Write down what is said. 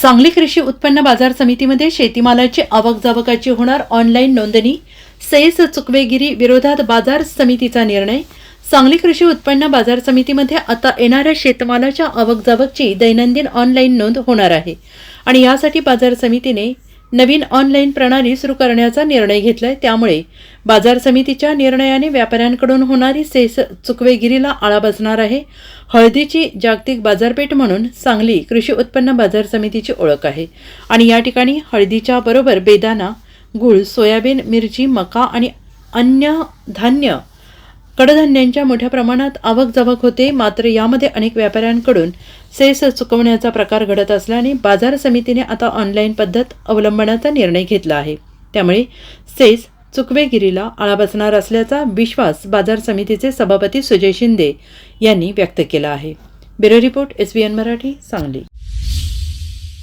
सांगली कृषी उत्पन्न बाजार समितीमध्ये शेतीमालाची आवक जावकाची होणार ऑनलाईन नोंदणी सेस चुकवेगिरी विरोधात बाजार समितीचा निर्णय. सांगली कृषी उत्पन्न बाजार समितीमध्ये आता येणाऱ्या शेतमालाच्या आवक जावकची दैनंदिन ऑनलाईन नोंद होणार आहे आणि यासाठी बाजार समितीने नवीन ऑनलाईन प्रणाली सुरू करण्याचा निर्णय घेतलाय. त्यामुळे बाजार समितीच्या निर्णयाने व्यापाऱ्यांकडून होणारी सेस चुकवेगिरीला आळा बसणार आहे. हळदीची जागतिक बाजारपेठ म्हणून सांगली कृषी उत्पन्न बाजार समितीची ओळख आहे. आणि या ठिकाणी हळदीच्या बरोबर बेदाना गूळ सोयाबीन मिरची मका आणि अन्य धान्य कडधान्यांच्या मोठ्या प्रमाणात आवक जावक होते. मात्र यामध्ये अनेक व्यापाऱ्यांकडून सेस चुकवण्याचा प्रकार घडत असल्याने बाजार समितीने आता ऑनलाईन पद्धत अवलंबण्याचा निर्णय घेतला आहे. त्यामुळे सेस चुकवेगिरीला आळा बसणार असल्याचा विश्वास बाजार समितीचे सभापती सुजय शिंदे यांनी व्यक्त केला आहे. Bureau report S B N Marathi Sangli.